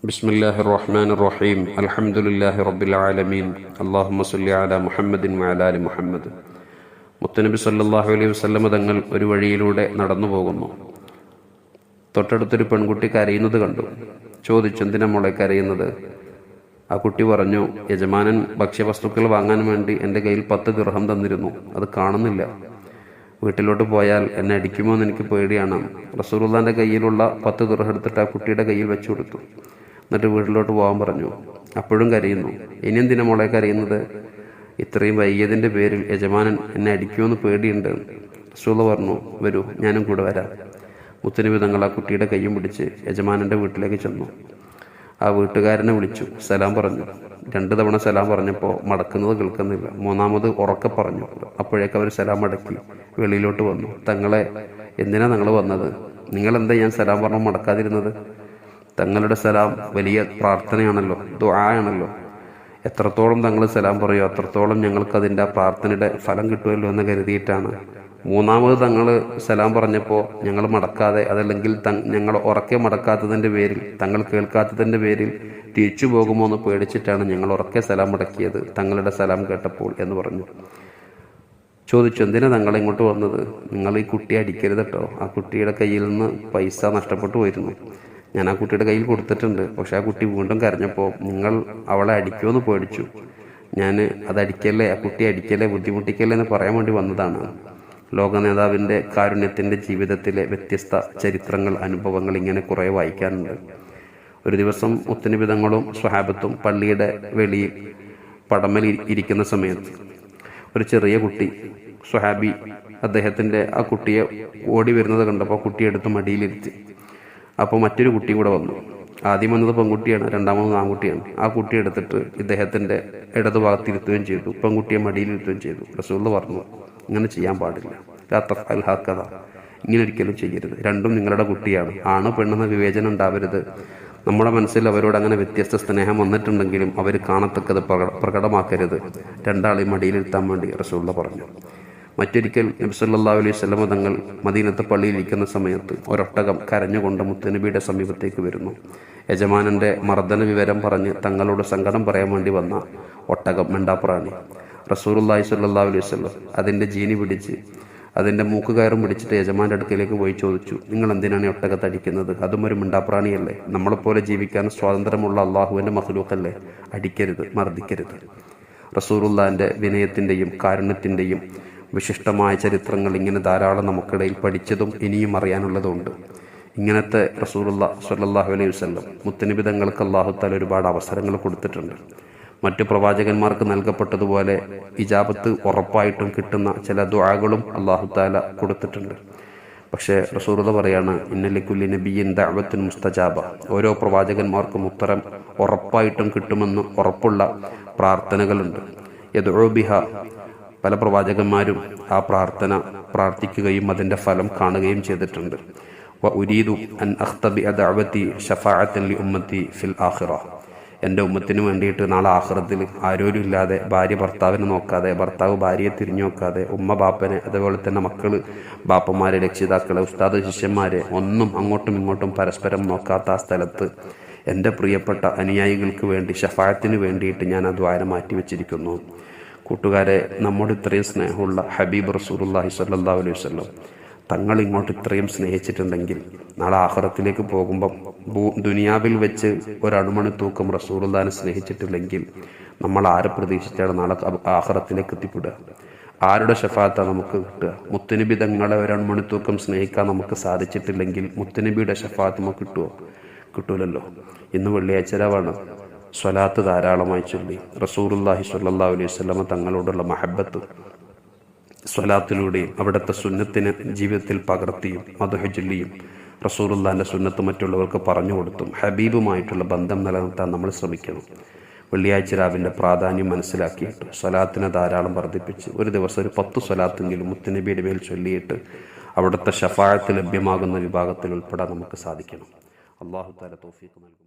بسم الله الرحمن الرحيم الحمد لله رب العالمين اللهم صل على محمد وعلى آل محمد മുത്തനബി സല്ലല്ലാഹു അലൈഹി വസല്ലമ തങ്ങൾ ഒരു വഴിയിലൂടെ നടന്നു പോകുന്നു തൊട്ടടുത്തൊരു പെൺകുട്ടി കരയുന്നത് കണ്ടു ചോദിച്ചു എന്തിനാ മോളെ കരയുന്നത് ആ കുട്ടി പറഞ്ഞു യജമാനൻ ഭക്ഷ്യവസ്തുക്കൾ വാങ്ങാൻ വേണ്ടി എൻ്റെ കയ്യിൽ പത്ത് ദിർഹം തന്നിരുന്നു അത് കാണുന്നില്ല വീട്ടിലോട്ട് പോയാൽ എന്നെ അടിക്കുമോ എന്ന് എനിക്ക് പേടിയാണ് റസൂറുല്ലാന്റെ കയ്യിലുള്ള പത്ത് ദിർഹം എടുത്തിട്ട് ആ കുട്ടിയുടെ കയ്യിൽ വെച്ചു കൊടുത്തു എന്നിട്ട് വീട്ടിലോട്ട് പോകാൻ പറഞ്ഞു. അപ്പോഴും കരയുന്നു. ഇനി എന്തിനാ മോളെ കരയുന്നത്? ഇത്രയും വൈകിയതിന്റെ പേരിൽ യജമാനൻ എന്നെ അടിക്കുമെന്ന് പേടിയുണ്ട്. സുല പറഞ്ഞു വരൂ ഞാനും കൂടെ വരാം. മുത്തനബി തങ്ങൾ ആ കുട്ടിയുടെ കയ്യും പിടിച്ച് യജമാനന്റെ വീട്ടിലേക്ക് ചെന്നു. ആ വീട്ടുകാരനെ വിളിച്ചു സലാം പറഞ്ഞു. രണ്ട് തവണ സലാം പറഞ്ഞപ്പോൾ മടക്കുന്നത് കേൾക്കുന്നില്ല. മൂന്നാമത് ഉറക്കെ പറഞ്ഞു. അപ്പോഴേക്ക് അവർ സലാം മടക്കി വെളിയിലോട്ട് വന്നു. തങ്ങളെ എന്തിനാ നിങ്ങൾ വന്നത്? നിങ്ങളെന്താ ഞാൻ സലാം പറഞ്ഞു മടക്കാതിരുന്നത്? തങ്ങളുടെ സലാം വലിയ പ്രാർത്ഥനയാണല്ലോ ദുആയാണല്ലോ. എത്രത്തോളം തങ്ങൾ സലാം പറയുമോ അത്രത്തോളം ഞങ്ങൾക്ക് അതിന്റെ ആ പ്രാർത്ഥനയുടെ ഫലം കിട്ടുമല്ലോ എന്ന് കരുതിയിട്ടാണ്. മൂന്നാമത് തങ്ങൾ സലാം പറഞ്ഞപ്പോൾ ഞങ്ങൾ മടക്കാതെ അതല്ലെങ്കിൽ ഞങ്ങൾ ഉറക്കെ മടക്കാത്തതിന്റെ പേരിൽ തങ്ങൾ കേൾക്കാത്തതിന്റെ പേരിൽ തിരിച്ചു പോകുമോ എന്ന് പേടിച്ചിട്ടാണ് ഞങ്ങൾ ഉറക്കെ സലാം മടക്കിയത് തങ്ങളുടെ സലാം കേട്ടപ്പോൾ എന്ന് പറഞ്ഞു. ചോദിച്ചു എന്തിനാ തങ്ങൾ ഇങ്ങോട്ട് വന്നത്? നിങ്ങൾ ഈ കുട്ടിയെ അടിക്കരുത് കേട്ടോ ആ കുട്ടിയുടെ കയ്യിൽ നിന്ന് പൈസ നഷ്ടപ്പെട്ടു പോയിരുന്നു. ഞാൻ ആ കുട്ടിയുടെ കയ്യിൽ കൊടുത്തിട്ടുണ്ട്. പക്ഷെ ആ കുട്ടി വീണ്ടും കരഞ്ഞപ്പോൾ നിങ്ങൾ അവളെ അടിക്കുമെന്ന് പേടിച്ചു. ഞാൻ അത് അടിക്കല്ലേ ആ കുട്ടി അടിക്കല്ലേ ബുദ്ധിമുട്ടിക്കല്ലേ എന്ന് പറയാൻ വേണ്ടി വന്നതാണ്. ലോക നേതാവിന്റെ കാരുണ്യത്തിന്റെ ജീവിതത്തിലെ വ്യത്യസ്ത ചരിത്രങ്ങൾ അനുഭവങ്ങൾ ഇങ്ങനെ കുറേ വായിക്കാനുണ്ട് ഒരു ദിവസം ഒത്തുനിബിതങ്ങളും സ്വഹാബത്തും പള്ളിയുടെ വെളിയിൽ പടമൽ ഇരിക്കുന്ന സമയത്ത് ഒരു ചെറിയ കുട്ടി സ്വഹാബി അദ്ദേഹത്തിന്റെ ആ കുട്ടിയെ ഓടി വരുന്നത് കണ്ടപ്പോൾ കുട്ടിയെടുത്ത് മടിയിലിരുത്തി. അപ്പോൾ മറ്റൊരു കുട്ടിയും കൂടെ വന്നു. ആദ്യം വന്നത് പെൺകുട്ടിയാണ് രണ്ടാമത് ആൺകുട്ടിയാണ്. ആ കുട്ടി എടുത്തിട്ട് ഇദ്ദേഹത്തിന്റെ ഇടതുഭാഗത്തിരുത്തുകയും ചെയ്തു. പെൺകുട്ടിയെ മടിയിലിരുത്തുകയും ചെയ്തു. റസൂള്ള പറഞ്ഞു ഇങ്ങനെ ചെയ്യാൻ പാടില്ല. ഹാക്കഥ ഇങ്ങനെ ഒരിക്കലും ചെയ്യരുത്. രണ്ടും നിങ്ങളുടെ കുട്ടിയാണ്. ആണ് പെണ്ണെന്ന വിവേചനം ഉണ്ടാവരുത്. നമ്മുടെ മനസ്സിൽ അവരോട് അങ്ങനെ വ്യത്യസ്ത സ്നേഹം വന്നിട്ടുണ്ടെങ്കിലും അവർ കാണത്തക്കത് പ്രകടമാക്കരുത്. രണ്ടാളെയും മടിയിലിരുത്താൻ വേണ്ടി റസൂള്ള പറഞ്ഞു. മറ്റൊരിക്കൽ നബ്സല്ലാ അലൈഹി സ്വലമ തങ്ങൾ മദീനത്തെ പള്ളിയിൽ ഇരിക്കുന്ന സമയത്ത് ഒരൊട്ടകം കരഞ്ഞുകൊണ്ട് മുത്തനബിയുടെ സമീപത്തേക്ക് വരുന്നു. യജമാനന്റെ മർദ്ദന വിവരം പറഞ്ഞ് തങ്ങളോട് സങ്കടം പറയാൻ വേണ്ടി വന്ന ഒട്ടകം മെണ്ടാപ്രാണി. റസൂറുല്ലാഹി സ്വല്ലാ അലൈഹി സ്വലം അതിന്റെ ജീനി പിടിച്ച് അതിന്റെ മൂക്ക് കയറും പിടിച്ചിട്ട് യജമാന്റെ അടുക്കലേക്ക് പോയി ചോദിച്ചു നിങ്ങൾ എന്തിനാണ് ഈ ഒട്ടകത്ത് അടിക്കുന്നത്? അതും ഒരു മിണ്ടാപ്രാണിയല്ലേ? നമ്മളെപ്പോലെ ജീവിക്കാൻ സ്വാതന്ത്ര്യമുള്ള അള്ളാഹുവിന്റെ മഹ്ലൂക്കല്ലേ അടിക്കരുത് മർദ്ദിക്കരുത്. റസൂറുല്ലാന്റെ വിനയത്തിന്റെയും കാരുണ്യത്തിന്റെയും വിശിഷ്ടമായ ചരിത്രങ്ങൾ ഇങ്ങനെ ധാരാളം നമുക്കിടയിൽ പഠിച്ചതും ഇനിയും അറിയാനുള്ളതുണ്ട്. ഇങ്ങനത്തെ റസൂലുള്ള സല്ലാഹു അലൈഹി വസ്ലം മുത്തനിബിതങ്ങൾക്ക് അള്ളാഹുത്താൽ ഒരുപാട് അവസരങ്ങൾ കൊടുത്തിട്ടുണ്ട്. മറ്റു പ്രവാചകന്മാർക്ക് നൽകപ്പെട്ടതുപോലെ ഇജാബത്ത് ഉറപ്പായിട്ടും കിട്ടുന്ന ചില ദ്വാകളും അള്ളാഹുത്താല കൊടുത്തിട്ടുണ്ട്. പക്ഷേ റസൂറുത പറയാണ് ഇന്നലിക്കുല്ലി നബിയിൻ ദഅവത്തിൻ മുസ്തജാബ. ഓരോ പ്രവാചകന്മാർക്കും ഉത്തരം ഉറപ്പായിട്ടും കിട്ടുമെന്ന് ഉറപ്പുള്ള പ്രാർത്ഥനകളുണ്ട്. യദുബിഹ പല പ്രവാചകന്മാരും ആ പ്രാർത്ഥന പ്രാർത്ഥിക്കുകയും അതിന്റെ ഫലം കാണുകയും ചെയ്തിട്ടുണ്ട്. ഉരീദു അൻ അഖ്തബി അദഅവതി ഷഫാഅത്തൻ ലി ഉമ്മത്തി ഫിൽ ആഖിറ. എന്റെ ഉമ്മത്തിന് വേണ്ടിയിട്ട് നാളെ ആഹ്റത്തിൽ ആരോരും ഇല്ലാതെ ഭാര്യ ഭർത്താവിനെ നോക്കാതെ ഭർത്താവ് ഭാര്യയെ തിരിഞ്ഞു നോക്കാതെ ഉമ്മ ബാപ്പനെ അതേപോലെ തന്നെ മക്കൾ ബാപ്പന്മാരെ രക്ഷിതാക്കളെ ഉസ്താദ് ശിഷ്യന്മാരെ ഒന്നും അങ്ങോട്ടും ഇങ്ങോട്ടും പരസ്പരം നോക്കാത്ത ആ സ്ഥലത്ത് എന്റെ പ്രിയപ്പെട്ട അനുയായികൾക്ക് വേണ്ടി ഷഫായത്തിന് വേണ്ടിയിട്ട് ഞാൻ ആ ദ്വാരം മാറ്റിവെച്ചിരിക്കുന്നു. കൂട്ടുകാരെ നമ്മോട് ഇത്രയും സ്നേഹമുള്ള ഹബീബ് റസൂലുല്ലാഹി സല്ലാ അലൈഹി വല്ലം തങ്ങൾ ഇങ്ങോട്ട് ഇത്രയും സ്നേഹിച്ചിട്ടുണ്ടെങ്കിൽ നാളെ ആഹ്റത്തിലേക്ക് പോകുമ്പം ദുനിയാവിൽ വെച്ച് ഒരണുമണി തൂക്കം റസൂറുല്ലാനെ സ്നേഹിച്ചിട്ടില്ലെങ്കിൽ നമ്മൾ ആരെ പ്രതീക്ഷിച്ചാണ് നാളെ ആഹ്റത്തിലേക്ക് എത്തിപ്പെടുക? ആരുടെ ഷഫാത്ത നമുക്ക് കിട്ടുക? മുത്തുനബി തങ്ങളെ ഒരണുമണി തൂക്കം സ്നേഹിക്കാൻ നമുക്ക് സാധിച്ചിട്ടില്ലെങ്കിൽ മുത്തുനബിയുടെ ഷഫാത്ത് നമുക്ക് കിട്ടുമോ കിട്ടൂലല്ലോ. ഇന്ന് വെള്ളിയാഴ്ച രാവാണ്. സ്വലാത്ത് ധാരാളമായി ചൊല്ലി. റസൂറുല്ലാഹി സ്വല്ലാ അലൈഹി സ്വലമ തങ്ങളോടുള്ള മഹബത്ത് സ്വലാത്തിലൂടെയും അവിടുത്തെ സുന്നത്തിന് ജീവിതത്തിൽ പകർത്തിയും മധുഹ ചൊല്ലിയും റസൂറുല്ലാന്റെ സുന്നത്ത് മറ്റുള്ളവർക്ക് പറഞ്ഞു കൊടുത്തും ഹബീബുമായിട്ടുള്ള ബന്ധം നിലനിർത്താൻ നമ്മൾ ശ്രമിക്കണം. വെള്ളിയാഴ്ച രാവിന്റെ പ്രാധാന്യം മനസ്സിലാക്കിയിട്ട് സ്വലാത്തിനെ ധാരാളം വർദ്ധിപ്പിച്ച് ഒരു ദിവസം ഒരു പത്ത് സ്വലാത്തെങ്കിലും മുത്തുനബിയുടെ മേൽ ചൊല്ലിയിട്ട് അവിടുത്തെ ഷഫായത്ത് ലഭ്യമാകുന്ന വിഭാഗത്തിൽ ഉൾപ്പെടാൻ നമുക്ക് സാധിക്കണം. അള്ളാഹു താല തോഫീക്ക് നൽകും